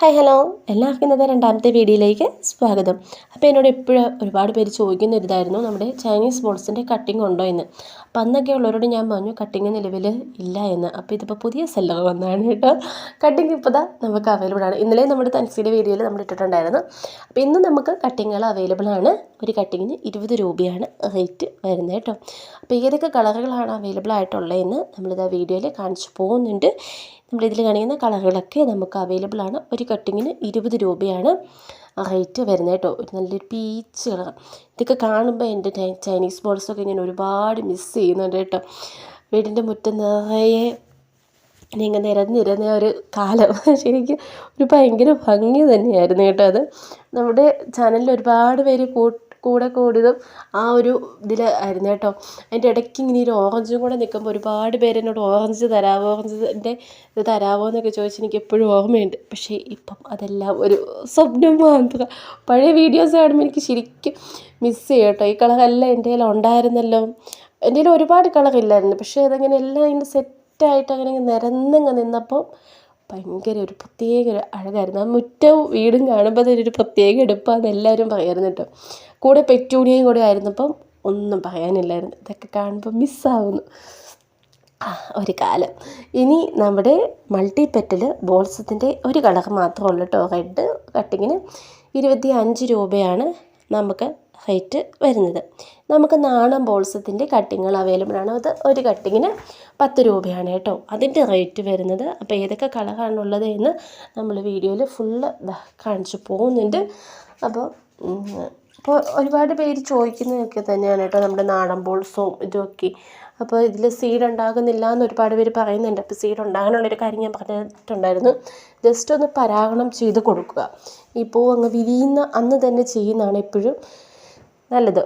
Hi hello എല്ലാവർക്കും ഇന്നത്തെ രണ്ടാമത്തെ വീഡിയോയിലേക്ക് സ്വാഗതം. അപ്പോൾ എന്നോട് എപ്പോഴും ഒരുപാട് പേര് ചോദിക്കുന്ന ഒരിതായിരുന്നു നമ്മുടെ ചൈനീസ് ബോൾസിന്റെ കട്ടിങ് ഉണ്ടോ എന്ന്? അപ്പോൾ അന്നൊക്കെ ഉള്ളവരോട് ഞാൻ പറഞ്ഞു കട്ടിങ് നിലവിൽ ഇല്ല എന്ന്. അപ്പോൾ ഇതിപ്പോൾ പുതിയ സെല്ലർ വന്നാണ് കേട്ടോ. കട്ടിങ് ഇപ്പോൾ ദാ നമുക്ക് അവൈലബിൾ ആണ്. ഇന്നലെ നമ്മുടെ തൻസിയുടെ വീഡിയോയിൽ നമ്മൾ ഇട്ടിട്ടുണ്ടായിരുന്നു. അപ്പോൾ ഇന്ന് നമുക്ക് കട്ടിങ്ങുകൾ അവൈലബിൾ ആണ്. ഒരു കട്ടിങ്ങിന് ഇരുപത് രൂപയാണ് റേറ്റ് വരുന്നത് കേട്ടോ. അപ്പോൾ ഏതൊക്കെ കളറുകളാണ് അവൈലബിൾ ആയിട്ടുള്ളതെന്ന് നമ്മളിത് ആ വീഡിയോയിൽ കാണിച്ചു പോകുന്നുണ്ട്. നമ്മളിതിൽ കാണിക്കുന്ന കളറുകളൊക്കെ നമുക്ക് അവൈലബിൾ ആണ്. ഒരു കട്ടിങ്ങിന് ഇരുപത് രൂപയാണ് റേറ്റ് വരുന്നത് കേട്ടോ. ഒരു നല്ലൊരു പീച്ച് കളർ. ഇതൊക്കെ കാണുമ്പോൾ എന്റെ ചൈനീസ് ബോൾസൊക്കെ ഞാൻ ഒരുപാട് മിസ് ചെയ്യുന്നുണ്ട് കേട്ടോ. വീടിന്റെ മുറ്റം നിറയെ ഇങ്ങനെ നിരന്നിരുന്ന ഒരു കാലം. ശരിക്കും ഒരു ഭയങ്കര ഭംഗി തന്നെയായിരുന്നു കേട്ടോ അത്. നമ്മുടെ ചാനലിൽ ഒരുപാട് പേര് കൂട്ട് കൂടെ കൂടിയതും ആ ഒരു ഇതിൽ ആയിരുന്നു കേട്ടോ. അതിന്റെ ഇടയ്ക്ക് ഇങ്ങനെ ഒരു ഓറഞ്ചും കൂടെ നിൽക്കുമ്പോൾ ഒരുപാട് പേര് എന്നോട് ഓറഞ്ച് തരാമോ ഓറഞ്ചിന്റെ ഇത് തരാമോ എന്നൊക്കെ ചോദിച്ച് എനിക്ക് എപ്പോഴും ഓർമ്മയുണ്ട്. പക്ഷേ ഇപ്പം അതെല്ലാം ഒരു സ്വപ്നം മാത്രം. പഴയ വീഡിയോസ് കാണുമ്പോൾ എനിക്ക് ശരിക്കും മിസ് ചെയ്യും കേട്ടോ. ഈ കളറെല്ലാം എന്റെ കയ്യിൽ ഉണ്ടായിരുന്നല്ലോ. എന്റെ കയ്യിൽ ഒരുപാട് കളറില്ലായിരുന്നു പക്ഷേ അതങ്ങനെ എല്ലാം അതിന്റെ സെറ്റായിട്ട് അങ്ങനെ നിരന്നങ്ങ് നിന്നപ്പോൾ ഭയങ്കര ഒരു പ്രത്യേക ഒരു അഴകായിരുന്നു. ആ മുറ്റവും വീടും കാണുമ്പോൾ തന്നെ ഒരു പ്രത്യേക എടുപ്പാന്ന് എല്ലാവരും പറയായിരുന്നു കേട്ടോ. കൂടെ പെറ്റൂണിയും കൂടെ ആയിരുന്നപ്പം ഒന്നും പറയാനില്ലായിരുന്നു. ഇതൊക്കെ കാണുമ്പോൾ മിസ്സാവുന്നു. ഒരു കാലം. ഇനി നമ്മുടെ മൾട്ടി പെറ്റൽ ബോൾസത്തിന്റെ ഒരു കളർ മാത്രമേ ഉള്ളൂ കേട്ടോ. റെഡ് കട്ടിങ്ങിന് ഇരുപത്തി അഞ്ച് രൂപയാണ് നമുക്ക് റേറ്റ് വരുന്നത്. നമുക്ക് നാടൻ ബോൾസത്തിന്റെ കട്ടിങ്ങുകൾ അവൈലബിൾ ആണ്. അത് ഒരു കട്ടിങ്ങിന് പത്ത് രൂപയാണ് കേട്ടോ. അതിന്റെ റേറ്റ് വരുന്നത്. അപ്പോൾ ഏതൊക്കെ കളറാണുള്ളത് എന്ന് നമ്മൾ വീഡിയോയിൽ ഫുള്ള് കാണിച്ചു പോകുന്നുണ്ട്. അപ്പോൾ അപ്പോൾ ഒരുപാട് പേര് ചോദിക്കുന്നതൊക്കെ തന്നെയാണ് കേട്ടോ നമ്മുടെ നാടൻ ബോൾസും ഇതൊക്കെ. അപ്പോൾ ഇതിൽ സീഡ് ഉണ്ടാകുന്നില്ല എന്ന് ഒരുപാട് പേര് പറയുന്നുണ്ട്. അപ്പോൾ സീഡ് ഉണ്ടാകാനുള്ളൊരു കാര്യം ഞാൻ പറഞ്ഞിട്ടുണ്ടായിരുന്നു. ജസ്റ്റ് ഒന്ന് പരാഗണം ചെയ്ത് കൊടുക്കുക. ഈ അങ്ങ് വിരിയുന്ന അന്ന് തന്നെ ചെയ്യുന്നതാണ് എപ്പോഴും. നല്ലത്.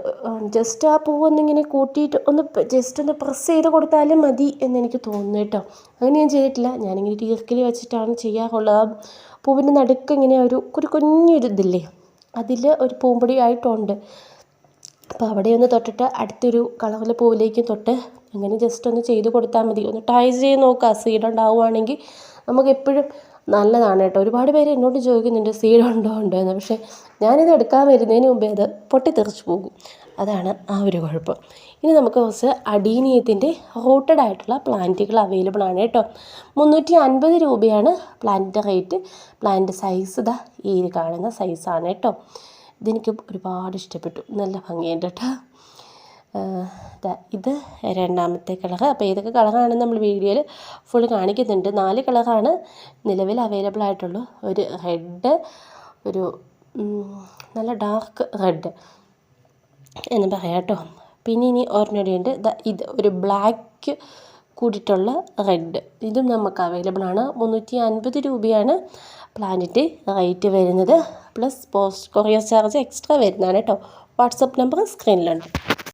ജസ്റ്റ് ആ പൂവൊന്നിങ്ങനെ കൂട്ടിയിട്ട് ഒന്ന് ജസ്റ്റ് ഒന്ന് പ്രസ് ചെയ്ത് കൊടുത്താലും മതി എന്നെനിക്ക് തോന്നുന്നു കേട്ടോ. അങ്ങനെ ഞാൻ ചെയ്തിട്ടില്ല. ഞാനിങ്ങനെ ടീർക്കിൽ വെച്ചിട്ടാണ് ചെയ്യാറുള്ളത്. ആ പൂവിന്റെ നടുക്ക് ഇങ്ങനെ ഒരു ഒരു കുഞ്ഞൊരു ഇതില്ലേ അതിൽ ഒരു പൂമ്പൊടി ആയിട്ടുണ്ട്. അപ്പോൾ അവിടെ ഒന്ന് തൊട്ടിട്ട് അടുത്തൊരു കളറിലെ പൂവിലേക്ക് തൊട്ട് അങ്ങനെ ജസ്റ്റ് ഒന്ന് ചെയ്ത് കൊടുത്താൽ മതി. ഒന്ന് ട്രൈ ചെയ്ത് നോക്കുക സീഡ് ഉണ്ടാവുകയാണെങ്കിൽ നമുക്ക് എപ്പോഴും നല്ലതാണ് കേട്ടോ. ഒരുപാട് പേര് എന്നോട് ചോദിക്കുന്നുണ്ട് സീഡ് ഉണ്ടോ? എന്ന്. പക്ഷേ ഞാനിത് എടുക്കാൻ വരുന്നതിന് മുമ്പേ അത് പൊട്ടിത്തെറിച്ച് പോകും. അതാണ് ആ ഒരു കുഴപ്പം. ഇനി നമുക്ക് കുറച്ച് അടീനിയത്തിന്റെ റൂട്ടഡ് ആയിട്ടുള്ള പ്ലാന്റുകൾ അവൈലബിൾ ആണ് കേട്ടോ. മുന്നൂറ്റി അൻപത് രൂപയാണ് പ്ലാന്റിന്റെ റേറ്റ് പ്ലാന്റ് സൈസ് ഇതാ ഈ കാണുന്ന സൈസാണ് കേട്ടോ. ഇതെനിക്ക് ഒരുപാട് ഇഷ്ടപ്പെട്ടു. നല്ല ഭംഗിയുണ്ട് കേട്ടോ. ഇത് രണ്ടാമത്തെ കളർ. അപ്പോൾ ഏതൊക്കെ കളറാണെന്ന് നമ്മൾ വീഡിയോയിൽ ഫുൾ കാണിക്കുന്നുണ്ട്. നാല് കളറാണ് നിലവിൽ അവൈലബിൾ ആയിട്ടുള്ളൂ. ഒരു റെഡ് ഒരു നല്ല ഡാർക്ക് റെഡ് എന്ന് പറയാം കേട്ടോ. പിന്നെ ഇനി ദ ഇത് ഒരു ബ്ലാക്ക് കൂടിയിട്ടുള്ള റെഡ് ഇതും നമുക്ക് അവൈലബിൾ ആണ്. മുന്നൂറ്റി അൻപത് രൂപയാണ് പ്ലാനറ്റ് റേറ്റ് വരുന്നത്. Plus post courier charge extra വരുന്നതാണ് കേട്ടോ. WhatsApp number സ്ക്രീനിലുണ്ട്